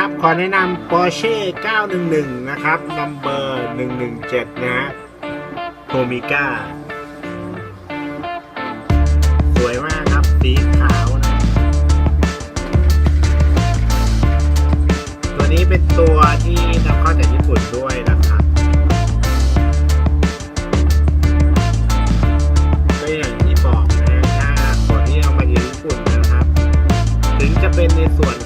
ครับ ขอแนะนำ Porsche 911 นะครับนัมเบอร์117 นะโทมิก้าสวยมากครับ สีขาวนะ ตัวนี้เป็นตัวที่นำเข้าจากญี่ปุ่นด้วยนะครับก็อย่างที่บอกนะถ้าคนที่เอามาจากญี่ปุ่นนะครับถึงจะเป็นในส่วน